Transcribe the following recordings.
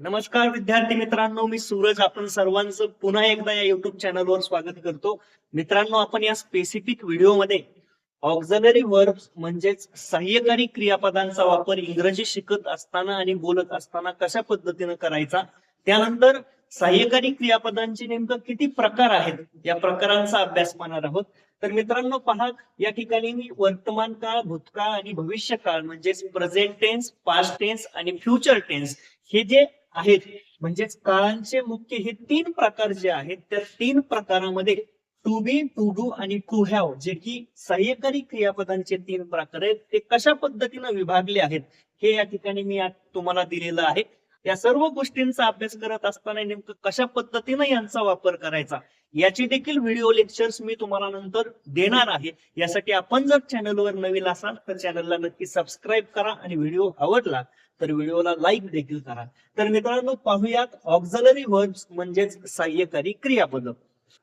नमस्कार विद्यार्थी मित्रांनो मी सूरज. आपण सर्वांचं पुन्हा एकदा या युट्यूब चॅनलवर स्वागत करतो. मित्रांनो आपण या स्पेसिफिक व्हिडिओमध्ये ऑक्झलरी वर्ब म्हणजेच सहाय्यकारी क्रियापदांचा वापर इंग्रजी शिकत असताना आणि बोलत असताना कशा पद्धतीनं करायचा? त्यानंतर सहाय्यकारी क्रियापदांचे नेमकं किती प्रकार आहेत? या प्रकारांचा अभ्यास पाहणार आहोत. तर मित्रांनो पहा या ठिकाणी मी वर्तमान काळ भूतकाळ आणि भविष्य काळ म्हणजेच प्रेझेंट टेन्स पास्ट टेन्स आणि फ्युचर टेन्स हे जे आहेत. म्हणजेच काळांचे मुख्य हे तीन प्रकार जे आहेत त्या तीन प्रकारामध्ये टू बी टू डू आणि टू हॅव जे की सहाय्यकारी क्रियापदांचे तीन प्रकार आहेत ते कशा पद्धतीने विभागले आहेत हे या ठिकाणी मी तुम्हाला दिलेलं आहे. या सर्व गोष्टींचा अभ्यास करत असताना नेमकं कशा पद्धतीनं यांचा वापर करायचा याची देखील व्हिडिओ लेक्चर्स मी तुम्हाला नंतर देणार आहे. यासाठी आपण जर चॅनलवर नवीन असाल तर चॅनलला नक्की सबस्क्राईब करा आणि व्हिडिओ आवडला तर व्हिडिओला लाईक देखील करा. तर मित्रांनो पाहूयात ऑक्झलरी वर्ब्स म्हणजेच सहाय्यकारी क्रियापद.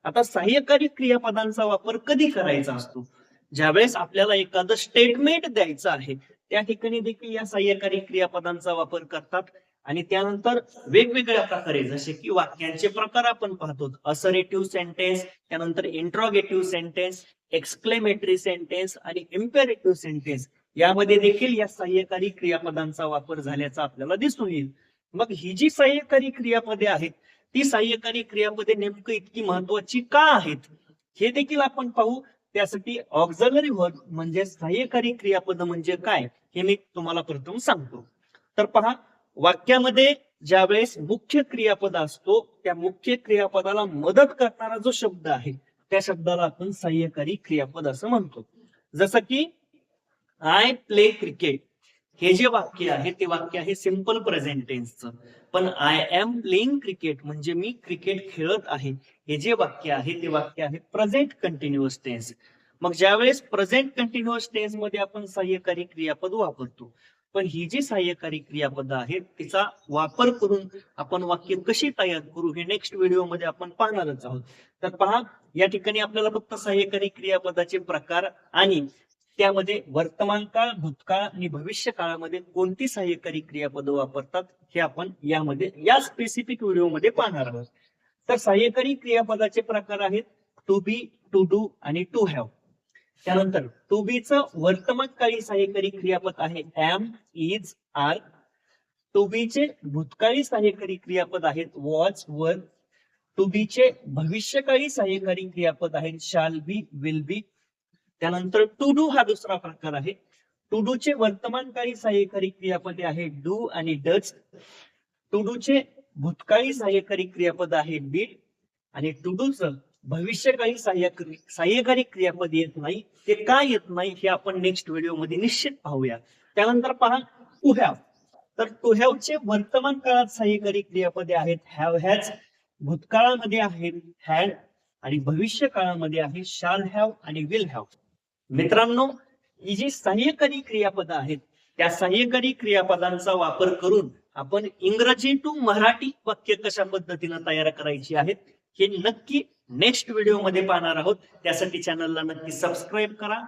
आता सहाय्यकारी क्रियापदांचा वापर कधी करायचा असतो? ज्यावेळेस आपल्याला एखादं स्टेटमेंट द्यायचं आहे त्या ठिकाणी देखील या सहाय्यकारी क्रियापदांचा वापर करतात. आणि त्यानंतर वेगवेगळ्या प्रकारे जसे की वाक्यांचे प्रकार आपण पाहतो. असरेटिव्ह सेंटेन्स त्यानंतर इंट्रॉगेटिव्ह सेंटेन्स एक्सक्लेमेटरी सेंटेन्स आणि इम्पेरेटिव्ह सेंटेन्स यामध्ये देखील या सहाय्यकारी क्रियापदांचा वापर झाल्याचा आपल्याला दिसून येईल. मग ही जी सहाय्यकारी क्रियापदे आहेत ती सहाय्यकारी क्रियापदे नेमकं इतकी महत्वाची का आहेत? हे देखील आपण पाहू. त्यासाठी ऑक्झलरी वर्ब म्हणजे सहाय्यकारी क्रियापद म्हणजे काय हे मी तुम्हाला प्रथम सांगतो. तर पहा वाक्यामध्ये ज्यावेळेस मुख्य क्रियापद असतो त्या मुख्य क्रियापदाला मदत करणारा जो शब्द आहे त्या शब्दाला आपण सहाय्यकारी क्रियापद असं म्हणतो. जसं की आय प्ले क्रिकेट हे जे वाक्य आहे ते वाक्य आहे सिंपल प्रेझेंटेन्सचं पण आय एम प्लेइंग क्रिकेट म्हणजे मी क्रिकेट खेळत आहे. हे जे वाक्य आहे ते वाक्य आहे प्रेझेंट कंटिन्युअस टेन्स मग ज्यावेळेस प्रेझेंट कंटिन्युअस टेन्समध्ये आपण सहाय्यकारी क्रियापद वापरतो पण ही जी सहाय्यकारी क्रियापद आहेत तिचा वापर करून आपण वाक्य कशी तयार करू हे नेक्स्ट व्हिडिओमध्ये आपण पाहणारच आहोत. तर पहा या ठिकाणी आपल्याला फक्त सहाय्यकारी क्रियापदाचे प्रकार आणि त्यामध्ये वर्तमान काळ भूतकाळ आणि भविष्य काळामध्ये कोणती सहाय्यकारी क्रियापद वापरतात हे आपण यामध्ये या स्पेसिफिक व्हिडिओमध्ये पाहणार आहोत. तर सहाय्यकारी क्रियापदाचे प्रकार आहेत टू बी टू डू आणि टू हॅव त्यानंतर टू बी च वर्तमान काळी सहाय्यकारी क्रियापद आहे am is are to be चे भूतकाळी सहाय्यकारी क्रियापद आहेत वॉच वर टू बी चे भविष्यकाळी सहाय्यकारी क्रियापद आहेत शाल बी विल बी त्यानंतर टू डू हा दुसरा प्रकार आहे. टू डू चे वर्तमान काळी सहाय्यकारी क्रियापदे आहे डू आणि डच टू डू चे भूतकाळी सहाय्यकारी क्रियापद आहे डीड आणि टू डू च भविष्यकाळी सहाय्यकारी सहाय्यकारी क्रियापद येत नाही ते का येत नाही हे आपण नेक्स्ट व्हिडिओमध्ये निश्चित पाहूया. त्यानंतर पहा टू हॅव तर टू हॅवचे वर्तमान काळात सहाय्यकारी क्रियापदे आहेत हॅव हॅज भूतकाळामध्ये आहे हॅड आणि भविष्य काळामध्ये आहे शाल हॅव आणि विल हॅव. मित्रांनो ही जी सहाय्यकारी क्रियापद आहेत त्या सहाय्यकारी क्रियापदांचा वापर करून आपण इंग्रजी टू मराठी वाक्य कशा पद्धतीनं तयार करायची आहेत हे नक्की नेक्स्ट व्हिडिओमध्ये पाहणार आहोत. त्यासाठी चॅनलला नक्की सबस्क्राईब करा.